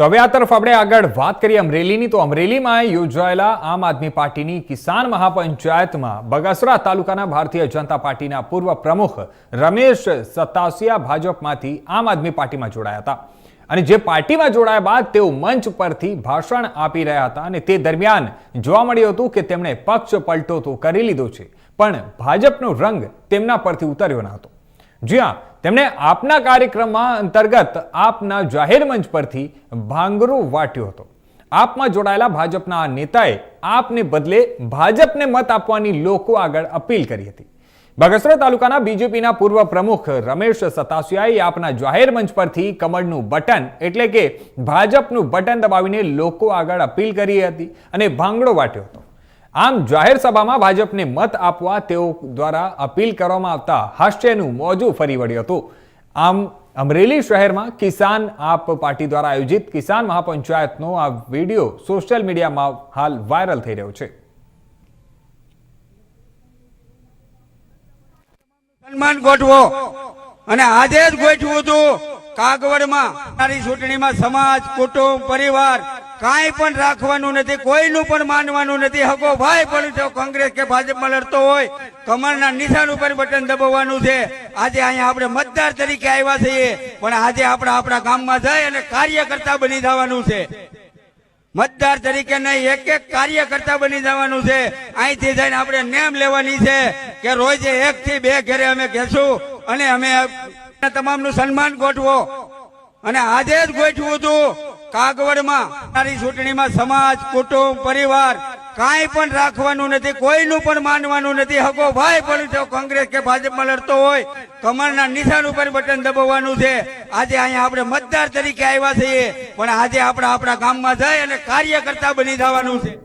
તો હવે આ તરફ આપણે આગળ વાત કરીએ અમરેલીની. તો અમરેલીમાં યોજાયેલા આમ આદમી પાર્ટીની કિસાન મહાપંચાયતમાં બગસરા તાલુકાના ભારતીય જનતા પાર્ટીના પૂર્વ પ્રમુખ રમેશ સતાસિયા ભાજપમાંથી આમ આદમી પાર્ટીમાં જોડાયા હતા. અને જે પાર્ટીમાં જોડાયા બાદ તેઓ મંચ પરથી ભાષણ આપી રહ્યા હતા અને તે દરમિયાન જોવા મળ્યું હતું કે તેમણે પક્ષ પલટો તો કરી લીધો છે. પણ ભાજપનો રંગ તેમના પરથી ઉતર્યો ન હતો. જી હા, તેમણે આપના કાર્યક્રમમાં અંતર્ગત આપના જાહેર મંચ પરથી ભાંગરો વાટ્યો હતો. આપમાં જોડાયેલા ભાજપના નેતાએ આપને બદલે ભાજપને મત આપવાની લોકો આગળ અપીલ કરી હતી. બગસરા તાલુકાના બીજેપીના પૂર્વ પ્રમુખ રમેશ સતાસિયાએ આપના જાહેર મંચ પરથી કમળનું બટન એટલે કે ભાજપનું બટન દબાવીને લોકો આગળ અપીલ કરી હતી અને ભાંગડો વાટ્યો હતો. આમ જાહેર સભામાં ભાજપને મત આપવા તેઓ દ્વારા અપીલ કરવામાં આવતા હાસ્યનું મોજું ફરી વળ્યું હતું. આમ અમરેલી શહેરમાં કિસાન આપ પાર્ટી દ્વારા આયોજિત કિસાન મહાપંચાયતનો આ વીડિયો સોશિયલ મીડિયામાં હાલ વાયરલ થઈ રહ્યો છે. સન્માન ગોઠવો અને આજે જ ગોઠવું હતું. કાગવડમાં ચૂંટણીમાં સમાજ, કુટુંબ, પરિવાર કાંઈ પણ રાખવાનું નથી, કોઈનું પણ માનવાનું નથી. હકો ભાઈ પણ જો કોંગ્રેસ કે ભાજપમાં લડતો હોય કમરના નિશાન ઉપર બટન દબાવવાનું છે. આજે અહીંયા આપણે મતદાર તરીકે આવ્યા છીએ, પણ આજે આપણે આપણા ગામમાં જઈ અને કાર્યકર્તા બની જવાનું છે. મતદાર તરીકે નહીં, એક એક કાર્યકર્તા બની જવાનું છે. અહીંથી જઈને આપણે નેમ લેવાની છે કે રોજ એક થી બે ઘરે અમે કહેશું અને અમે તમામનું સન્માન ગોઠવો. અને આજે જ ગોઠવું હતું કાગવડમાં મારી ચૂંટણીમાં સમાજ, કુટુંબ, પરિવાર કાંઈ પણ રાખવાનું નથી, કોઈનું પણ માનવાનું નથી. હકો ભાઈ પણ જો કોંગ્રેસ કે ભાજપમાં લડતો હોય કમરના નિશાન ઉપર બટન દબાવવાનું છે. આજે અહીંયા આપણે મતદાર તરીકે આવ્યા છીએ, પણ આજે આપણે આપણા ગામમાં જઈ અને કાર્યકર્તા બની જવાનું છે.